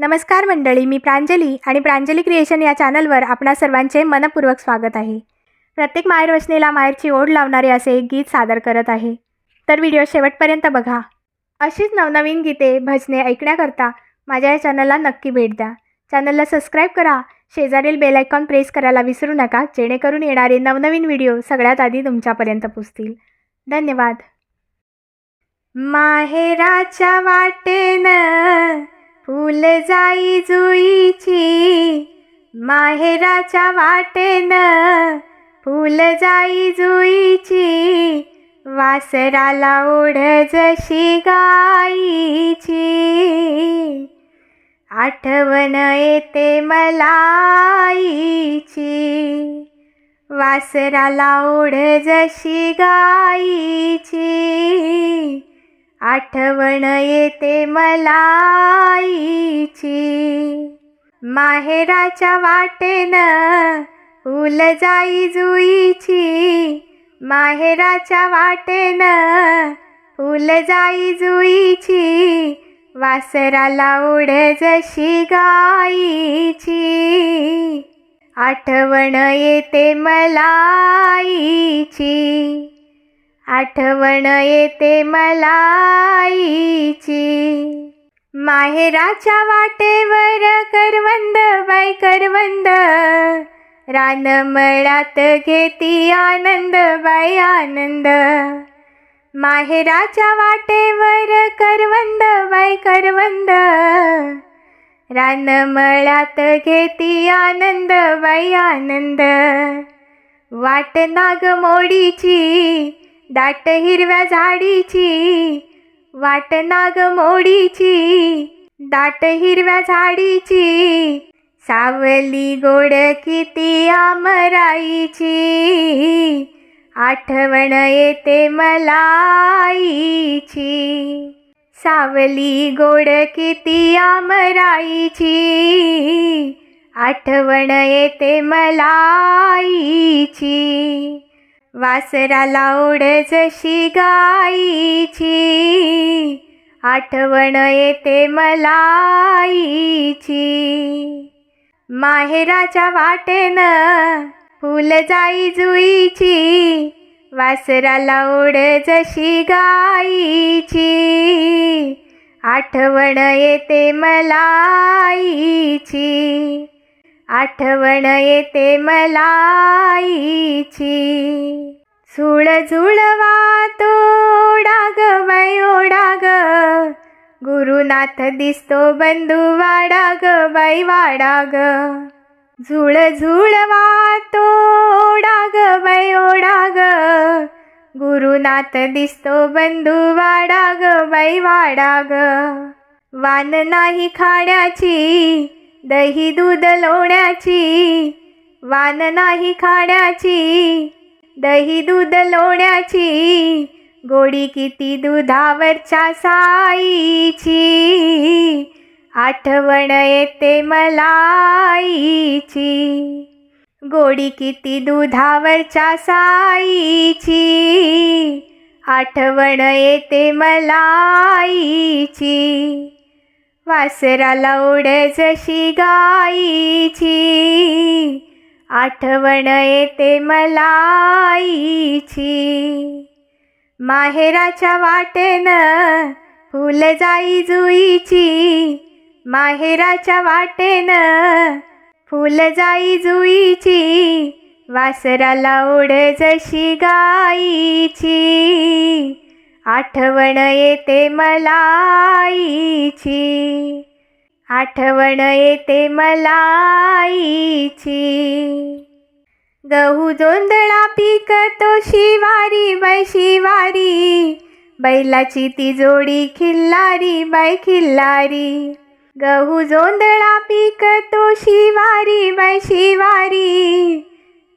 नमस्कार मंडळी मी प्रांजली आणि प्रांजली क्रिएशन या चॅनलवर आपणा सर्वांचे मनपूर्वक स्वागत आहे. प्रत्येक माहेर वचनेला माहेरची ओढ लावणारे असे एक गीत सादर करत आहे. तर व्हिडिओ शेवटपर्यंत बघा. अशीच नवनवीन गीते भजने ऐकण्याकरता माझ्या या चॅनलला नक्की भेट द्या. चॅनलला सबस्क्राईब करा. शेजारील बेलायकॉन प्रेस करायला विसरू नका. जेणेकरून येणारे नवनवीन व्हिडिओ सगळ्यात आधी तुमच्यापर्यंत पोचतील. धन्यवाद. माहेराच्या वाटेनं फुल जाई जुईची माहेराच्या वाटेनं फुल जाई जुईची वासराला ओढ जशी गाईची. आठवण येते मला आईची वासराला ओढ जशी गाईची. आठवण येते मलाईची माहेराच्या वाटेनं फुल जाई जुईची. माहेराच्या वाटेनं फुल जाई जुईची. वासराला ओढ जशी गाईची. आठवण येते मलाईची आठवण येते मला आईची. माहेराच्या वाटेवर करवंद बाई करवंद. रानमळात घेती आनंद बाई आनंद. माहेराच्या वाटेवर करवंद बाई करवंद. रानमळात घेती आनंद बाई आनंद. वाट नाग मोडीची दाट हिरव्या झाडीची वाट नाग मोडीची. दाट हिरव्या झाडीची सावली गोड किती आमराईची. आठवण येते मलाईची सावली गोड किती आमराईची. आठवण येते मलाईची वासराला ओढ जशी गाईची आठवण येते मलाईची माहेराच्या वाटेनं फुल जाई जुईची. वासराला ओढ जशी गाईची आठवण येते मलाईची आठवण येते मलाईची झुळ झुळवा तो डाग बाई ग गुरुनाथ दिसतो बंधू वाडा ग बाई वाडा ग झुळ झुळवा तो ओढा ग बाई ग गुरुनाथ दिसतो बंधू वाडा ग बाई वाडा ग वान नाही खाण्याची दही दूध लोण्याची वान नाही खाण्याची. दही दूध लोण्याची गोडी किती दुधावरच्या साईची. आठवण येते मलाईची गोडी किती दुधावरच्या साईची. आठवण येते मलाईची वासराला ओढ जशी गाईची. आठवण येते मलाईची माहेराच्या वाटेनं फुल जाई जुईची. माहेराच्या वाटेनं फुल जाई जुईची. वासराला ओढ जशी गाईची. आठवण येते मलाईची आठवण येते मलाईची गहू जोंधळा पिकतो शिवारी बाय शिवारी. बैलाची ती जोडी खिल्लारी बाय खिल्लारी. गहू जोंधळा पिकतो शिवारी बाय शिवारी.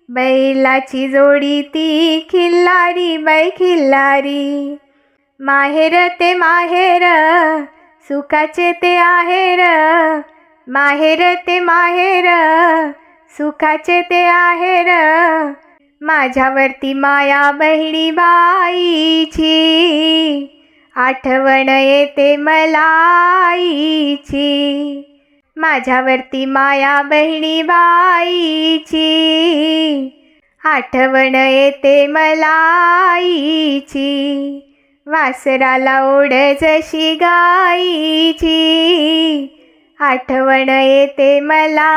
बैलाची जोडी ती खिल्लारी बाय खिल्लारी. माहेर ते माहेर सुखाचे ते आहेर. माहेर ते माहेर सुखाचे ते आहेर. माझ्यावरती माया बहिणी बाईची आठवण येते मलाईची माझ्यावरती माया बहिणी बाईची आठवण येते मलाईची वासराला ओढ जशी गाईची. आठवण येते मलाईची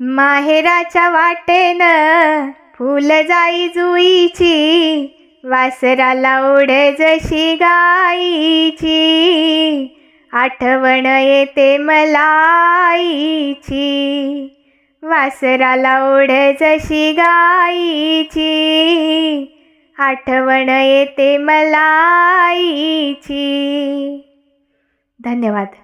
माहेराच्या वाटेनं फुल जाई जुईची. वासराला ओढ जशी गाईची. आठवण येते मलाईची वासराला ओढ जशी गाईची. आठवण येते मला आईची. धन्यवाद.